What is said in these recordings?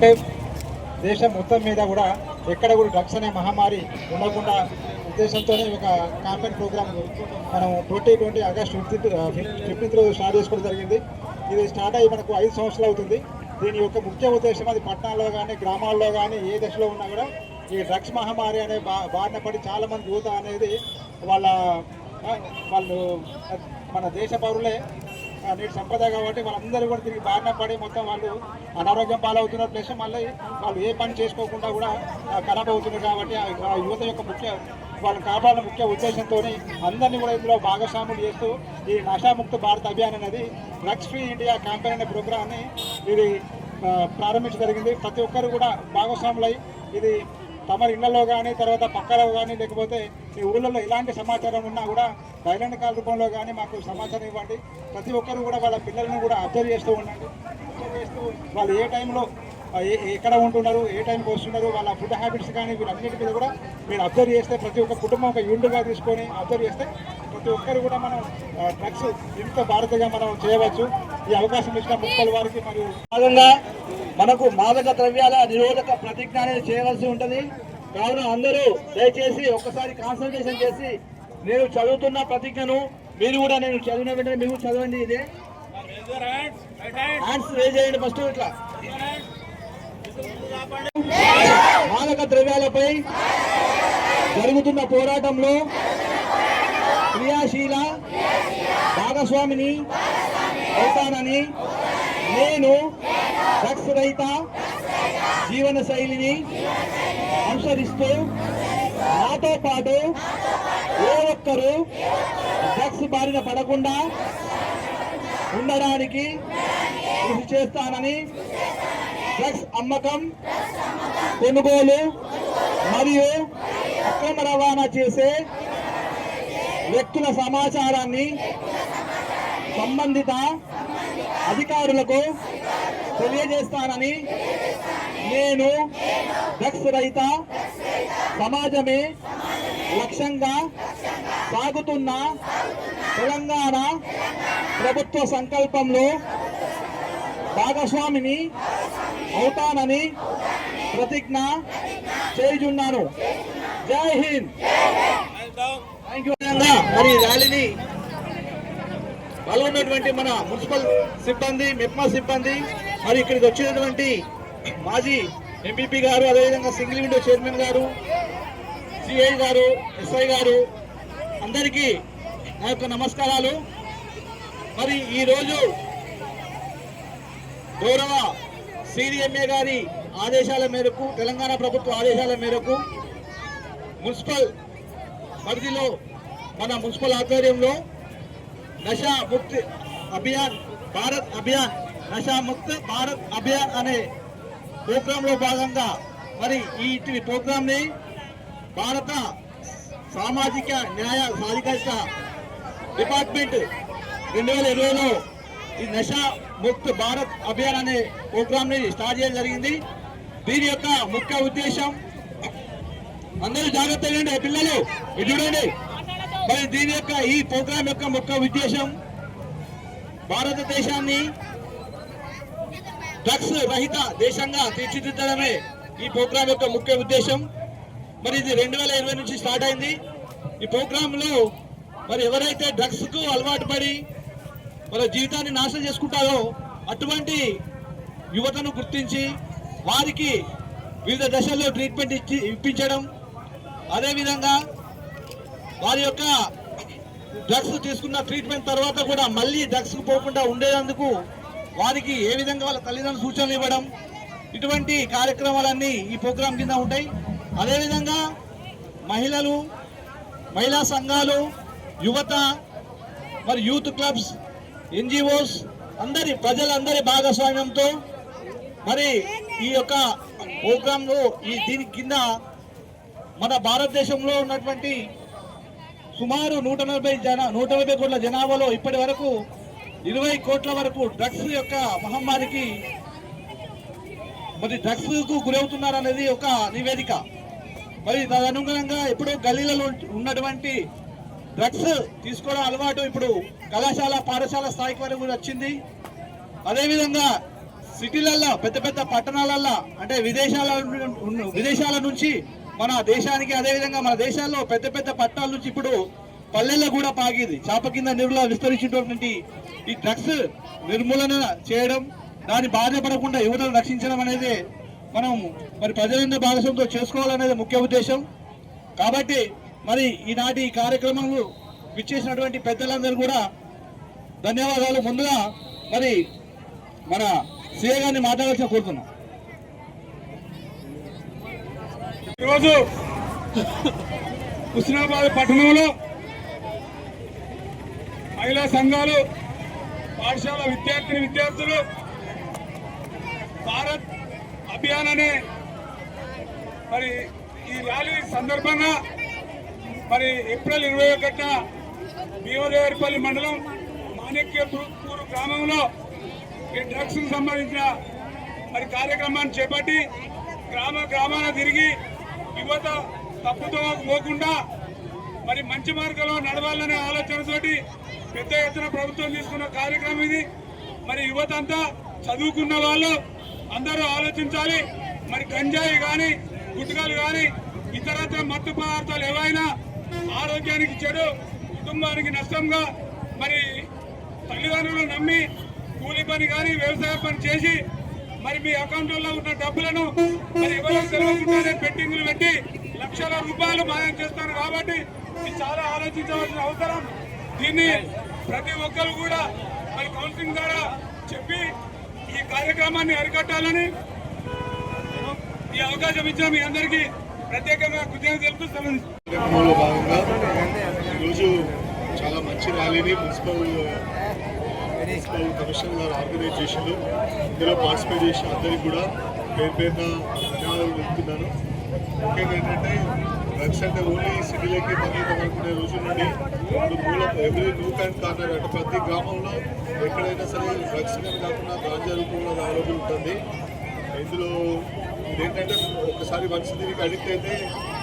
అంటే దేశం మొత్తం మీద కూడా ఎక్కడ కూడా డ్రగ్స్ అనే మహమ్మారి ఉండకుండా ఉద్దేశంతోనే ఒక క్యాంపెయిన్ ప్రోగ్రామ్ మనం twenty twenty August fifteenth fifteenth రోజు స్టార్ట్ చేసుకోవడం జరిగింది. ఇది స్టార్ట్ అయ్యి మనకు ఐదు సంవత్సరాలు అవుతుంది. దీని యొక్క ముఖ్య ఉద్దేశం అది పట్టణాల్లో కానీ గ్రామాల్లో కానీ ఏ దశలో ఉన్నా కూడా ఈ డ్రగ్స్ మహమ్మారి అనే బా బారిన పడి చాలామంది యువత అనేది వాళ్ళ వాళ్ళు మన దేశ పౌరులే నేటి సంపద కాబట్టి వాళ్ళందరూ కూడా తిరిగి బారిన పడి మొత్తం వాళ్ళు అనారోగ్యం పాలవుతున్నారు. ప్లస్ మళ్ళీ వాళ్ళు ఏ పని చేసుకోకుండా కూడా ఖరాబ్ అవుతున్నారు కాబట్టి ఆ యువత యొక్క ముఖ్య వాళ్ళని కాపాడాలని ముఖ్య ఉద్దేశంతో అందరినీ కూడా ఇందులో భాగస్వాములు చేస్తూ ఈ నషాముక్త భారత్ అభియాన్ అనేది డ్రగ్స్ ఫ్రీ ఇండియా క్యాంపెయిన్ అనే ప్రోగ్రామ్ని ఇది ఆ, ప్రారంభించడం జరిగింది. ప్రతి ఒక్కరు కూడా భాగస్వాములై ఇది తమ ఇళ్ళలో కానీ తర్వాత పక్కలో కానీ లేకపోతే ఈ ఊళ్ళలో ఇలాంటి సమాచారం ఉన్నా కూడా బహిరంగ కాల రూపంలో కానీ మాకు సమాచారం ఇవ్వండి. ప్రతి ఒక్కరు కూడా వాళ్ళ పిల్లలను కూడా అబ్జర్వ్ చేస్తూ ఉండండి. అబ్జర్వ్ చేస్తూ వాళ్ళు ఏ టైంలో ఏ- ఎక్కడ ఉంటున్నారు ఏ టైంకి వస్తున్నారు వాళ్ళ ఫుడ్ హ్యాబిట్స్ కానీ వీళ్ళన్నిటి మీద కూడా మీరు అబ్జర్వ్ చేస్తే ప్రతి ఒక్క కుటుంబం ఒక యూనిట్గా తీసుకొని అబ్జర్వ్ చేస్తే ప్రతి ఒక్కరు కూడా మనం డ్రగ్స్ ఇంత భారతగా మనం చేయవచ్చు. ఈ అవకాశం ఇచ్చిన ముక్కల వారికి మరియు భాగంగా మనకు మాదక ద్రవ్యాల నిరోధక ప్రతిజ్ఞ అనేది చేయవలసి ఉంటుంది. కావున అందరూ దయచేసి ఒక్కసారి కాన్సన్ట్రేషన్ చేసి నేను చదువుతున్న ప్రతిజ్ఞను మీరు కూడా నేను చదివిన వెంటనే మీరు చదవండి ఇదే. హ్యాండ్స్ రేజ్ చేయండి ఫస్ట్ ఇట్లా. మాదక ద్రవ్యాలపై జరుగుతున్న పోరాటంలో క్రియాశీల భాగస్వామిని అవుతానని నేను డ్రగ్స్ రహిత జీవన శైలిని అనుసరిస్తూ నాతో పాటు ఏ ఒక్కరు డ్రగ్స్ బారిన పడకుండా ఉండడానికి కృషి చేస్తానని డ్రగ్స్ అమ్మకం కొనుగోలు మరియు అక్రమ రవాణా చేసే వ్యక్తుల సమాచారాన్ని సంబంధిత అధికారులకు తెలియజేస్తానని నేను డ్రగ్స్ రహిత సమాజమే లక్ష్యంగా సాగుతున్న తెలంగాణ ప్రభుత్వ సంకల్పంలో భాగస్వామిని అవుతానని ప్రతిజ్ఞ చేయుచున్నాను. జై హింద్. మరి ర్యాలీని పాల్గొన్నటువంటి మన మున్సిపల్ సిబ్బంది మెప్మా సిబ్బంది మరి ఇక్కడికి వచ్చినటువంటి మాజీ ఎంపీపీ గారు అదేవిధంగా సింగిల్ విండో చైర్మన్ గారు సిఐ గారు ఎస్ఐ గారు అందరికీ నా యొక్క నమస్కారాలు. మరి ఈరోజు గౌరవ సిడిఎంఏ గారి ఆదేశాల మేరకు తెలంగాణ ప్రభుత్వ ఆదేశాల మేరకు మున్సిపల్ పరిధిలో మన మున్సిపల్ ఆధ్వర్యంలో నషా ముక్తి అభియాన్ భారత్ అభియాన్ నషా ముక్త్ భారత్ అభియాన్ అనే ప్రోగ్రాంలో భాగంగా మరి ఈ ప్రోగ్రామ్ని భారత సామాజిక న్యాయ సాధికారిత డిపార్ట్మెంట్ రెండు వేల ఇరవైలో ఈ నషా ముక్త్ భారత్ అభియాన్ అనే ప్రోగ్రామ్ని స్టార్ట్ చేయడం జరిగింది. దీని యొక్క ముఖ్య ఉద్దేశం అందరూ జాగ్రత్త పిల్లలు ఇది చూడండి. మరి దీని యొక్క ఈ ప్రోగ్రాం యొక్క ముఖ్య ఉద్దేశం భారతదేశాన్ని డ్రగ్స్ రహిత దేశంగా తీర్చిదిద్దడమే ఈ ప్రోగ్రాం యొక్క ముఖ్య ఉద్దేశం. మరి ఇది రెండు వేల ఇరవై నుంచి స్టార్ట్ అయింది. ఈ ప్రోగ్రామ్లో మరి ఎవరైతే డ్రగ్స్కు అలవాటు పడి వాళ్ళ జీవితాన్ని నాశనం చేసుకుంటారో అటువంటి యువతను గుర్తించి వారికి వివిధ దశల్లో ట్రీట్మెంట్ ఇచ్చి ఇప్పించడం అదేవిధంగా వారి యొక్క డ్రగ్స్ తీసుకున్న ట్రీట్మెంట్ తర్వాత కూడా మళ్ళీ డ్రగ్స్ పోకుండా ఉండేందుకు వారికి ఏ విధంగా వాళ్ళ తల్లిదండ్రులు సూచనలు ఇవ్వడం ఇటువంటి కార్యక్రమాలన్నీ ఈ ప్రోగ్రాం కింద ఉంటాయి. అదేవిధంగా మహిళలు మహిళా సంఘాలు యువత మరి యూత్ క్లబ్స్ ఎన్జిఓస్ అందరి ప్రజలందరి భాగస్వామ్యంతో మరి ఈ యొక్క ప్రోగ్రాంలో ఈ దీని కింద మన భారతదేశంలో ఉన్నటువంటి సుమారు నూట నలభై జన నూట నలభై కోట్ల జనాభాలో ఇప్పటి వరకు ఇరవై కోట్ల వరకు డ్రగ్స్ యొక్క మహమ్మారికి మరి డ్రగ్స్కు గురవుతున్నారనేది గురవుతున్నారు అనేది ఒక నివేదిక. మరి తదనుగుణంగా ఇప్పుడు గల్లీలలో ఉన్నటువంటి డ్రగ్స్ తీసుకోవడం అలవాటు ఇప్పుడు కళాశాల పాఠశాల స్థాయికి వరకు కూడా వచ్చింది. అదేవిధంగా సిటీలల్లో పెద్ద పెద్ద పట్టణాలల్లో అంటే విదేశాల విదేశాల నుంచి మన దేశానికి అదేవిధంగా మన దేశాల్లో పెద్ద పెద్ద పట్టణాల నుంచి ఇప్పుడు పల్లెల్లో కూడా పాకింది. చాప కింద నిరులా విస్తరించినటువంటి ఈ డ్రగ్స్ నిర్మూలన చేయడం దాని బాధపడకుండా యువతను రక్షించడం అనేది మనం మరి ప్రజలందరూ భాగస్వామ్యంతో చేసుకోవాలనేది ముఖ్య ఉద్దేశం. కాబట్టి మరి ఈనాటి ఈ కార్యక్రమంలో విచ్చేసినటువంటి పెద్దలందరూ కూడా ధన్యవాదాలు. ముందుగా మరి మన సీఏ గారిని మాట్లాడాల్సిన కోరుతున్నాం. ఈరోజు హుస్నాబాద్ పట్టణంలో మహిళా సంఘాలు పాఠశాల విద్యార్థిని విద్యార్థులు భారత్ అభియాన్ అనే మరి ఈ ర్యాలీ సందర్భంగా మరి ఏప్రిల్ ఇరవై ఒకటిన భీమదేవరిపల్లి మండలం మాణిక్యపూర్ గ్రామంలో ఈ డ్రగ్స్ సంబంధించిన మరి కార్యక్రమాన్ని చేపట్టి గ్రామ గ్రామాన తిరిగి యువత తప్పుతో పోకుండా మరి మంచి మార్గంలో నడవాలనే ఆలోచనతోటి పెద్ద ఎత్తున ప్రభుత్వం తీసుకున్న కార్యక్రమం ఇది. మరి యువత అంతా చదువుకున్న వాళ్ళు అందరూ ఆలోచించాలి. మరి గంజాయి కానీ గుట్కాలు కానీ ఇతరత్ర మత్తు పదార్థాలు ఏవైనా ఆరోగ్యానికి చెడు కుటుంబానికి నష్టంగా మరి తల్లిదండ్రులు నమ్మి కూలి పని కానీ వ్యవసాయ పని చేసి మరి మీ అకౌంట్లో ఉన్న డబ్బులను మరి ఎవరో తెలియకుండానే పెట్టింగ్లు పెట్టి లక్షల రూపాయలు మాయం చేస్తారు కాబట్టి ఇది చాలా ఆలోచించవలసిన అవసరం. దీన్ని ప్రతి ఒక్కరు కూడా మరి కౌన్సిలింగ్ ద్వారా చెప్పి ఈ కార్యక్రమాన్ని అరికట్టాలని ఈ అవకాశం ఇచ్చిన మీ అందరికీ ప్రత్యేకంగా కృతజ్ఞత తెలుపుతూ సెలవు కార్యక్రమంలో భాగంగా ఈరోజు చాలా మంచి ర్యాలీని మున్సిపల్ మున్సిపల్ కమిషనర్ గారు ఆర్గనైజ్ చేశారు ఇందులో పార్టిసిపేట్ చేసిన అందరికీ కూడా పేరు పేరున ధన్యవాదాలు తెలుపుతున్నాను. ముఖ్యంగా ఏంటంటే డ్రగ్స్ అంటే ఓన్లీ సిటీలకి పరిమితం అనుకునే రోజు నుండి మూల ఎవ్రీ నూక్ అండ్ కార్నర్ అంటే ప్రతి గ్రామంలో ఎక్కడైనా సరే డ్రగ్స్ కానీ కాకుండా గాంజా రూపంలో అవైలబుల్ ఉంటుంది. ఇందులో ఇదేంటంటే ఒకసారి మనిషి దీనికి అడిక్ట్ అయితే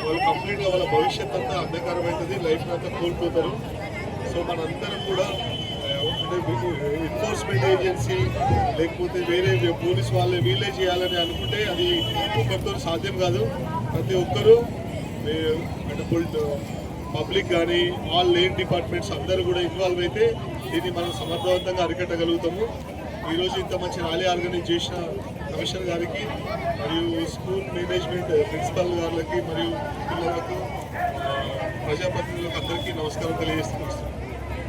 వాళ్ళు కంప్లీట్గా వాళ్ళ భవిష్యత్ అంతా అంధకారం అవుతుంది లైఫ్ అంతా కోల్పోతారు. సో మనందరం కూడా ఆ, ఎన్ఫోర్స్మెంట్ ఏజెన్సీ లేకపోతే వేరే పోలీస్ వాళ్ళే వీళ్ళే చేయాలని అనుకుంటే అది ఒక్కరితో సాధ్యం కాదు. ప్రతి ఒక్కరూ ఏ, పబ్లిక్ కానీ ఆల్ లేన్ డిపార్ట్మెంట్స్ అందరూ కూడా ఇన్వాల్వ్ అయితే దీన్ని మనం సమర్థవంతంగా అరికట్టగలుగుతాము. ఈరోజు ఇంత మంచి ర్యాలీ ఆర్గనైజ్ చేసిన కమిషనర్ గారికి మరియు స్కూల్ మేనేజ్మెంట్ ప్రిన్సిపల్ గారికి మరియు పిల్లలకు ప్రజాప్రతినిధులకు అందరికీ నమస్కారం తెలియజేస్తున్నాను